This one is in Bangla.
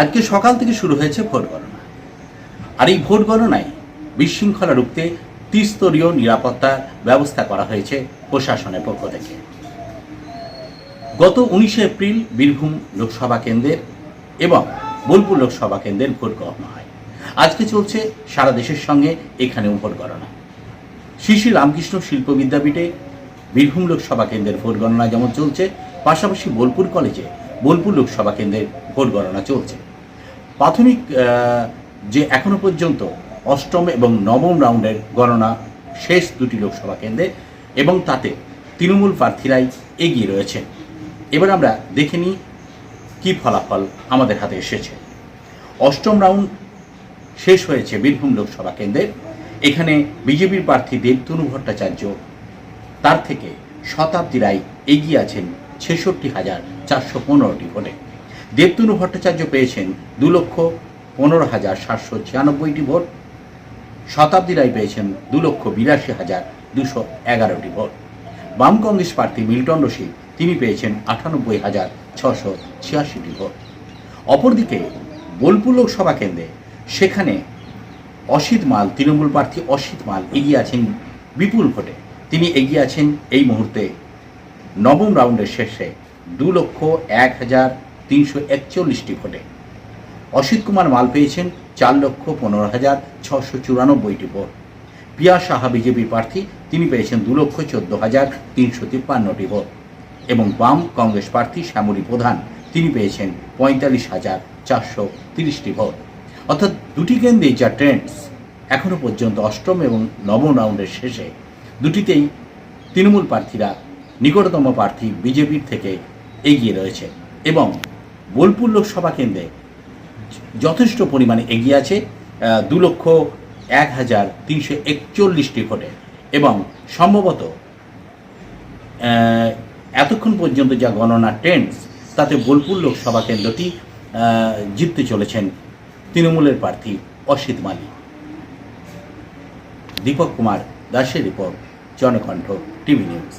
আজকে সকাল থেকে শুরু হয়েছে ভোট গণনা। আর এই ভোট গণনায় বিশৃঙ্খলা রুখতে ত্রিস্তরীয় নিরাপত্তার ব্যবস্থা করা হয়েছে প্রশাসনের পক্ষ থেকে। গত উনিশে এপ্রিল বীরভূম লোকসভা কেন্দ্রের এবং বোলপুর লোকসভা কেন্দ্রের ভোট গণনা হয়। আজকে চলছে সারা দেশের সঙ্গে এখানেও ভোট গণনা। শ্রী শ্রী রামকৃষ্ণ শিল্প বিদ্যাপীঠে বীরভূম লোকসভা কেন্দ্রের ভোট গণনা যেমন চলছে, পাশাপাশি বোলপুর কলেজে বোলপুর লোকসভা কেন্দ্রের ভোট গণনা চলছে। প্রাথমিক যে এখনও পর্যন্ত অষ্টম এবং নবম রাউন্ডের গণনা শেষ দুটি লোকসভা কেন্দ্রে এবং তাতে তৃণমূল প্রার্থীরাই এগিয়ে রয়েছে। এবার আমরা দেখে নিই কী ফলাফল আমাদের হাতে এসেছে। অষ্টম রাউন্ড শেষ হয়েছে বীরভূম লোকসভা কেন্দ্রে। এখানে বিজেপির প্রার্থী দেবতনু ভট্টাচার্য, তার থেকে শতাব্দী রায় এগিয়ে আছেন ছেষট্টি হাজার চারশো পনেরোটি ভোটে। দেবতনু ভট্টাচার্য পেয়েছেন দু লক্ষ পনেরো হাজার সাতশো ছিয়ানব্বইটি ভোট। শতাব্দী রায় পেয়েছেন দু লক্ষ বিরাশি হাজার দুশো এগারোটি ভোট। বাম কংগ্রেস প্রার্থী মিল্টন রশিদ, তিনি পেয়েছেন আটানব্বই হাজার ছশো ছিয়াশিটি ভোট। অপরদিকে বোলপুর লোকসভা কেন্দ্রে সেখানে অসিত মাল, তৃণমূল প্রার্থী অসিত মাল এগিয়ে আছেন বিপুল ভোটে। তিনি এগিয়ে আছেন এই মুহূর্তে নবম রাউন্ডের শেষে দু লক্ষ এক হাজার তিনশো একচল্লিশটি ভোটে। অসিত কুমার মাল পেয়েছেন চার লক্ষ পনেরো হাজার ছশো চুরানব্বইটি ভোট। পিয়া সাহা বিজেপি প্রার্থী, তিনি পেয়েছেন দু লক্ষ চোদ্দ হাজার তিনশো তিপ্পান্নটি ভোট। এবং বাম কংগ্রেস প্রার্থী শ্যামলী প্রধান, তিনি পেয়েছেন পঁয়তাল্লিশ হাজার চারশো তিরিশটি ভোট। অর্থাৎ দুটি কেন্দ্রে যা ট্রেন্ডস এখনও পর্যন্ত অষ্টম এবং নবম রাউন্ডের শেষে দুটিতেই তৃণমূল প্রার্থীরা নিকটতম প্রার্থী বিজেপির থেকে এগিয়ে রয়েছে। এবং বোলপুর লোকসভা কেন্দ্রে যথেষ্ট পরিমাণে এগিয়ে আছে দু লক্ষ এক হাজার তিনশো একচল্লিশটি ভোটে। এবং সম্ভবত এতক্ষণ পর্যন্ত যা গণনা ট্রেন্ডস তাতে বোলপুর লোকসভা কেন্দ্রটি জিততে চলেছেন তৃণমূলের প্রার্থী অসিত মালিক। দীপক কুমার দাসের রিপোর্ট, জনকণ্ঠ, টিভি নিউজ।